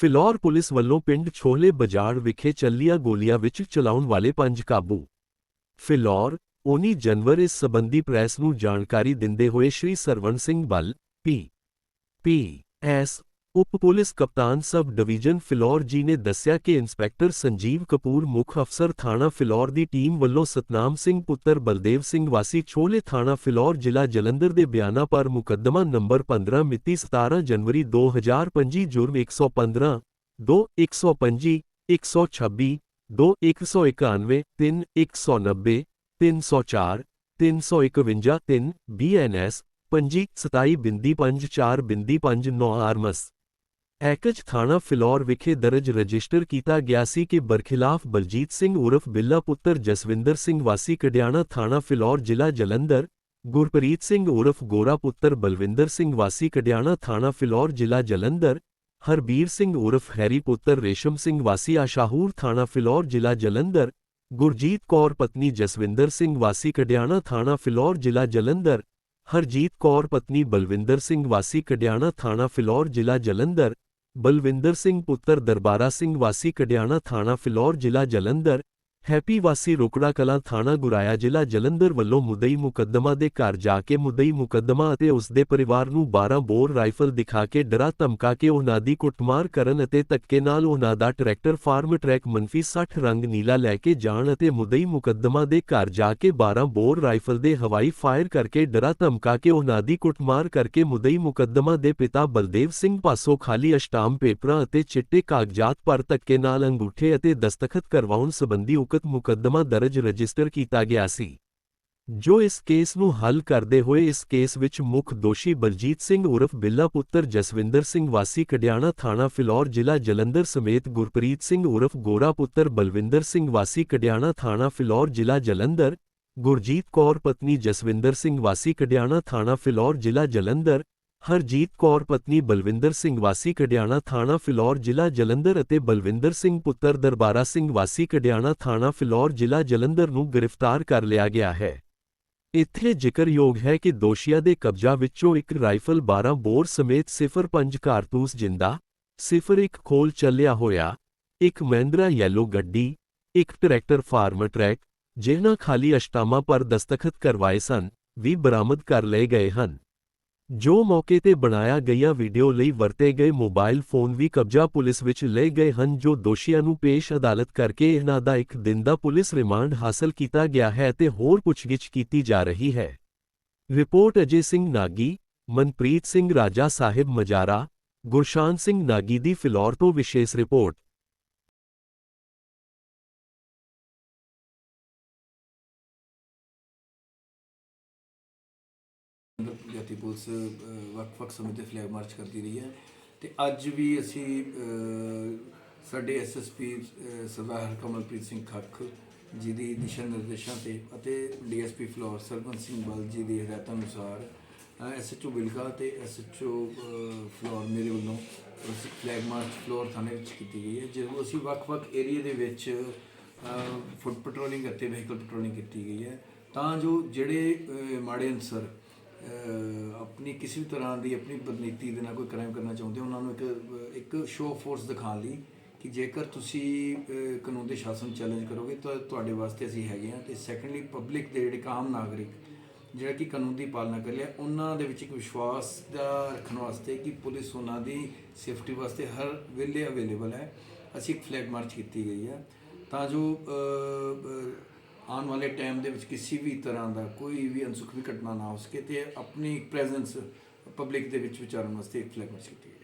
Phillaur police ਵੱਲੋਂ ਪਿੰਡ ਛੋਹਲੇ ਬਾਜ਼ਾਰ ਵਿਖੇ ਚੱਲੀਆਂ ਗੋਲੀਆਂ ਵਿੱਚ ਚਲਾਉਣ ਵਾਲੇ ਪੰਜ ਕਾਬੂ। ਫਿਲੌਰ 19 ਜਨਵਰੀ ਇਸ ਸਬੰਧੀ ਪ੍ਰੈਸ ਨੂੰ ਜਾਣਕਾਰੀ ਦਿੰਦੇ ਹੋਏ ਸ਼੍ਰੀ ਸਰਵਣ ਸਿੰਘ ਬਲ ਪੀ ਪੀ, ਐਸ ਉਪ ਪੁਲਿਸ ਕਪਤਾਨ ਸਬ ਡਿਵੀਜ਼ਨ ਫਿਲੌਰ ਜੀ ਨੇ ਦੱਸਿਆ ਕਿ ਇੰਸਪੈਕਟਰ ਸੰਜੀਵ ਕਪੂਰ ਮੁੱਖ ਅਫਸਰ ਥਾਣਾ ਫਿਲੌਰ ਦੀ ਟੀਮ ਵੱਲੋਂ ਸਤਨਾਮ ਸਿੰਘ ਪੁੱਤਰ ਬਲਦੇਵ ਸਿੰਘ ਵਾਸੀ ਛੋਲੇ ਥਾਣਾ ਫਿਲੌਰ ਜ਼ਿਲ੍ਹਾ ਜਲੰਧਰ ਦੇ ਬਿਆਨਾਂ ਪਰ ਮੁਕੱਦਮਾ ਨੰਬਰ 15 ਮਿਤੀ 17 ਜਨਵਰੀ 2025 ਜੁਰਮ 115 2 125 126 2 191 3 190 304 351 3 BNS ਪੰਜੀ 27 ਬਿੰਦੀ 54 ਬਿੰਦੀ 59 ਆਰਮਸ ਐਕਜ ਥਾਣਾ ਫਿਲੌਰ ਵਿਖੇ ਦਰਜ ਰਜਿਸਟਰ ਕੀਤਾ ਗਿਆ ਸੀ ਕਿ ਬਰਖਿਲਾਫ ਬਲਜੀਤ ਸਿੰਘ ਉਰਫ ਬਿੱਲਾ ਪੁੱਤਰ ਜਸਵਿੰਦਰ ਸਿੰਘ ਵਾਸੀ ਕਡਿਆਣਾ ਥਾਣਾ ਫਿਲੌਰ ਜ਼ਿਲ੍ਹਾ ਜਲੰਧਰ ਗੁਰਪ੍ਰੀਤ ਸਿੰਘ ਉਰਫ ਗੋਰਾ ਪੁੱਤਰ ਬਲਵਿੰਦਰ ਸਿੰਘ ਵਾਸੀ ਕਡਿਆਣਾ ਥਾਣਾ ਫਿਲੌਰ ਜ਼ਿਲ੍ਹਾ ਜਲੰਧਰ ਹਰਬੀਰ ਸਿੰਘ ਉਰਫ ਹੈਰੀ ਪੁੱਤਰ ਰੇਸ਼ਮ ਸਿੰਘ ਵਾਸੀ ਆਸ਼ਾਹੂਰ ਥਾਣਾ ਫਿਲੌਰ ਜ਼ਿਲ੍ਹਾ ਜਲੰਧਰ ਗੁਰਜੀਤ ਕੌਰ ਪਤਨੀ ਜਸਵਿੰਦਰ ਸਿੰਘ ਵਾਸੀ ਕਡਿਆਣਾ ਥਾਣਾ ਫਿਲੌਰ ਜ਼ਿਲ੍ਹਾ ਜਲੰਧਰ ਹਰਜੀਤ ਕੌਰ ਪਤਨੀ ਬਲਵਿੰਦਰ ਸਿੰਘ ਵਾਸੀ ਕਡਿਆਣਾ ਥਾਣਾ ਫਿਲੌਰ ਜ਼ਿਲ੍ਹਾ ਜਲੰਧਰ ਬਲਵਿੰਦਰ ਸਿੰਘ ਪੁੱਤਰ ਦਰਬਾਰਾ ਸਿੰਘ ਵਾਸੀ ਕਡਿਆਣਾ ਥਾਣਾ ਫਿਲੌਰ ਜ਼ਿਲ੍ਹਾ ਜਲੰਧਰ ਹੈਪੀ ਵਾਸੀ ਰੋਕੜਾ ਕਲਾਂ ਥਾਣਾ ਗੁਰਾਇਆ ਜ਼ਿਲ੍ਹਾ ਜਲੰਧਰ ਵੱਲੋਂ ਮੁਦਈ ਮੁਕੱਦਮਾ ਦੇ ਘਰ ਜਾ ਕੇ ਮੁਦਈ ਮੁਕੱਦਮਾ ਅਤੇ ਉਸ ਦੇ ਪਰਿਵਾਰ ਨੂੰ 12 ਬੋਰ ਰਾਈਫਲ ਦਿਖਾ ਕੇ ਡਰਾ ਧਮਕਾ ਕੇ ਉਹਨਾਂ ਦੀ ਕੁੱਟਮਾਰ ਕਰਨ ਅਤੇ ਧੱਕੇ ਨਾਲ ਉਹਨਾਂ ਦਾ ਟਰੈਕਟਰ ਫਾਰਮ ਟਰੈਕ ਮੰਫੀ 60 ਰੰਗ ਨੀਲਾ ਲੈ ਕੇ ਜਾਣ ਅਤੇ ਮੁਦਈ ਮੁਕੱਦਮਾ ਦੇ ਘਰ ਜਾ ਕੇ 12 ਬੋਰ ਰਾਈਫਲ ਦੇ ਹਵਾਈ ਫਾਇਰ ਕਰਕੇ ਡਰਾ ਧਮਕਾ ਕੇ ਉਹਨਾਂ ਦੀ ਕੁੱਟਮਾਰ ਕਰਕੇ ਮੁਦਈ ਮੁਕੱਦਮਾ ਦੇ ਪਿਤਾ ਬਲਦੇਵ ਸਿੰਘ ਪਾਸੋਂ ਖਾਲੀ ਅਸ਼ਟਾਮ ਪੇਪਰਾਂ ਅਤੇ ਚਿੱਟੇ ਕਾਗਜ਼ਾਤ ਪਰ ਧੱਕੇ ਨਾਲ ਅੰਗੂਠੇ ਅਤੇ ਦਸਤਖਤ ਕਰਵਾਉਣ ਸੰਬੰਧੀ ਉਕਤ ਮੁਕੱਦਮਾ ਦਰਜ ਰਜਿਸਟਰ ਕੀਤਾ ਗਿਆ ਸੀ। ਜੋ ਇਸ ਕੇਸ ਨੂੰ ਹੱਲ ਕਰਦੇ ਹੋਏ ਇਸ ਕੇਸ ਵਿੱਚ ਮੁੱਖ ਦੋਸ਼ੀ ਬਲਜੀਤ ਸਿੰਘ ਉਰਫ ਬਿੱਲਾ ਪੁੱਤਰ ਜਸਵਿੰਦਰ ਸਿੰਘ ਵਾਸੀ ਕਡਿਆਣਾ ਥਾਣਾ ਫਿਲੌਰ ਜ਼ਿਲ੍ਹਾ ਜਲੰਧਰ ਸਮੇਤ ਗੁਰਪ੍ਰੀਤ ਸਿੰਘ ਉਰਫ ਗੋਰਾ ਪੁੱਤਰ ਬਲਵਿੰਦਰ ਸਿੰਘ ਵਾਸੀ ਕਡਿਆਣਾ ਥਾਣਾ ਫਿਲੌਰ ਜ਼ਿਲ੍ਹਾ ਜਲੰਧਰ, ਗੁਰਜੀਤ ਕੌਰ ਪਤਨੀ ਜਸਵਿੰਦਰ ਸਿੰਘ ਵਾਸੀ ਕਡਿਆਣਾ ਥਾਣਾ ਫਿਲੌਰ ਜ਼ਿਲ੍ਹਾ ਜਲੰਧਰ ਹਰਜੀਤ ਕੌਰ, ਪਤਨੀ ਬਲਵਿੰਦਰ ਸਿੰਘ ਵਾਸੀ, ਕਡਿਆਣਾ ਥਾਣਾ ਫਿਲੌਰ, ਜ਼ਿਲ੍ਹਾ ਜਲੰਧਰ ਅਤੇ ਬਲਵਿੰਦਰ ਸਿੰਘ ਪੁੱਤਰ ਦਰਬਾਰਾ ਸਿੰਘ ਵਾਸੀ, ਕਡਿਆਣਾ ਥਾਣਾ ਫਿਲੌਰ, ਜ਼ਿਲ੍ਹਾ ਜਲੰਧਰ ਨੂੰ ਗ੍ਰਿਫਤਾਰ ਕਰ ਲਿਆ ਗਿਆ ਹੈ। ਇੱਥੇ ਜ਼ਿਕਰਯੋਗ ਹੈ ਕਿ ਦੋਸ਼ੀਆਂ ਦੇ ਕਬਜ਼ਾ ਵਿੱਚੋਂ ਇੱਕ ਰਾਈਫਲ 12 ਬੋਰ ਸਮੇਤ 05 ਕਾਰਤੂਸ ਜਿੰਦਾ 01 ਖੋਲ ਚੱਲਿਆ ਹੋਇਆ, ਇੱਕ ਮਹਿੰਦਰਾ ਯੈਲੋ ਗੱਡੀ, ਇੱਕ ਟਰੈਕਟਰ ਫਾਰਮ ਟਰੈਕ, ਜਿਹਨਾਂ ਖਾਲੀ ਅਸ਼ਟਾਮਾ ਪਰ ਦਸਤਖਤ ਕਰਵਾਏ ਸਨ, ਵੀ ਬਰਾਮਦ ਕਰ ਲਏ ਗਏ ਹਨ। ਜੋ ਮੌਕੇ ਤੇ ਬਣਾਇਆ ਗਈਆਂ ਵੀਡੀਓ ਲਈ ਵਰਤੇ ਗਏ ਮੋਬਾਈਲ ਫੋਨ ਵੀ ਕਬਜ਼ਾ ਪੁਲਿਸ ਵਿੱਚ ਲਏ ਗਏ ਹਨ, ਜੋ ਦੋਸ਼ੀਆਂ ਨੂੰ ਪੇਸ਼ ਅਦਾਲਤ ਕਰਕੇ ਇਹਨਾਂ ਦਾ ਇੱਕ ਦਿਨ ਦਾ ਪੁਲਿਸ ਰਿਮਾਂਡ ਹਾਸਲ ਕੀਤਾ ਗਿਆ ਹੈ ਤੇ ਹੋਰ ਪੁੱਛਗਿੱਛ ਕੀਤੀ ਜਾ ਰਹੀ ਹੈ। ਰਿਪੋਰਟ ਅਜੇ ਸਿੰਘ ਨਾਗੀ, ਮਨਪ੍ਰੀਤ ਸਿੰਘ ਰਾਜਾ ਸਾਹਿਬ ਮਜਾਰਾ, ਗੁਰਸ਼ਾਨ ਸਿੰਘ ਨਾਗੀ ਦੀ ਫਿਲੌਰ ਤੋਂ ਵਿਸ਼ੇਸ਼ ਰਿਪੋਰਟ। ਜਾਤੀ ਪੁਲਿਸ ਵੱਖ-ਵੱਖ ਸਮੇਂ ਤੇ ਫਲੈਗ ਮਾਰਚ ਕਰਦੀ ਰਹੀ ਹੈ। ਤੇ ਅੱਜ ਵੀ ਅਸੀਂ ਅਹ, ਸਾਡੇ S S P Sardar Harkamalpreet Singh Khakh ji ਦੀ ਦਿਸ਼ਾ ਨਿਰਦੇਸ਼ਾਂ ਤੇ ਅਤੇ ਡੀਐਸਪੀ ਫਲੋਰ ਸਰਵਨ ਸਿੰਘ ਬਲ ਜੀ ਦੀ ਹਦਾਇਤਾਂ ਅਨੁਸਾਰ ਐਸਐਚਓ ਬਿਲਕਾ ਤੇ ਐਸਐਚਓ ਫਲੋਰ ਮੇਰੇ ਵੱਲੋਂ ਫਲੈਗ ਮਾਰਚ ਫਲੋਰ ਥਾਣੇ ਵਿੱਚ ਕੀਤੀ ਗਈ ਹੈ। ਜਦੋਂ ਅਸੀਂ ਵੱਖ-ਵੱਖ ਏਰੀਆ ਦੇ ਵਿੱਚ ਫੁੱਟ ਪੈਟਰੋਲਿੰਗ ਅਤੇ ਵਹੀਕਲ ਪੈਟਰੋਲਿੰਗ ਕੀਤੀ ਗਈ ਹੈ ਤਾਂ ਜੋ ਜਿਹੜੇ ਮਾੜੇ ਅਨਸਰ ਆਪਣੀ ਕਿਸੇ ਵੀ ਤਰ੍ਹਾਂ ਦੀ ਆਪਣੀ ਬਦਨੀਤੀ ਦੇ ਨਾਲ ਕੋਈ ਕ੍ਰਾਈਮ ਕਰਨਾ ਚਾਹੁੰਦੇ ਉਹਨਾਂ ਨੂੰ ਇੱਕ ਇੱਕ ਸ਼ੋਅ ਫੋਰਸ ਦਿਖਾਉਣ ਲਈ ਕਿ ਜੇਕਰ ਤੁਸੀਂ ਕਾਨੂੰਨ ਦੇ ਸ਼ਾਸਨ ਚੈਲੰਜ ਕਰੋਗੇ ਤਾਂ ਤੁਹਾਡੇ ਵਾਸਤੇ ਅਸੀਂ ਹੈਗੇ ਹਾਂ। ਤੇ ਸੈਕੰਡਲੀ ਪਬਲਿਕ ਦੇ ਜਿਹੜੇ ਆਮ ਨਾਗਰਿਕ, ਜਿਹੜਾ ਕਿ ਕਾਨੂੰਨ ਦੀ ਪਾਲਣਾ ਕਰ ਲਿਆ ਉਹਨਾਂ ਦੇ ਵਿੱਚ ਇੱਕ ਵਿਸ਼ਵਾਸ ਦਾ ਰੱਖਣ ਵਾਸਤੇ ਕਿ ਪੁਲਿਸ ਉਹਨਾਂ ਦੀ ਸੇਫਟੀ ਵਾਸਤੇ ਹਰ ਵੇਲੇ ਅਵੇਲੇਬਲ ਹੈ। ਅਸੀਂ ਇੱਕ ਫਲੈਗ ਮਾਰਚ ਕੀਤੀ ਗਈ ਹੈ। ਤਾਂ ਜੋ ਆਉਣ ਵਾਲੇ ਟਾਈਮ ਦੇ ਵਿੱਚ ਕਿਸੇ ਵੀ ਤਰ੍ਹਾਂ ਦਾ ਕੋਈ ਵੀ ਅਨਸੁਖਵੀ ਘਟਨਾ ਨਾ ਹੋ ਸਕੇ ਤੇ ਆਪਣੀ ਪ੍ਰੈਜ਼ੈਂਸ ਪਬਲਿਕ ਦੇ ਵਿੱਚ ਵਿਚਾਰਨ ਵਾਸਤੇ ਇੱਕ ਫਲੈਗ ਮਾਰਚ ਕੀਤੀ ਗਈ।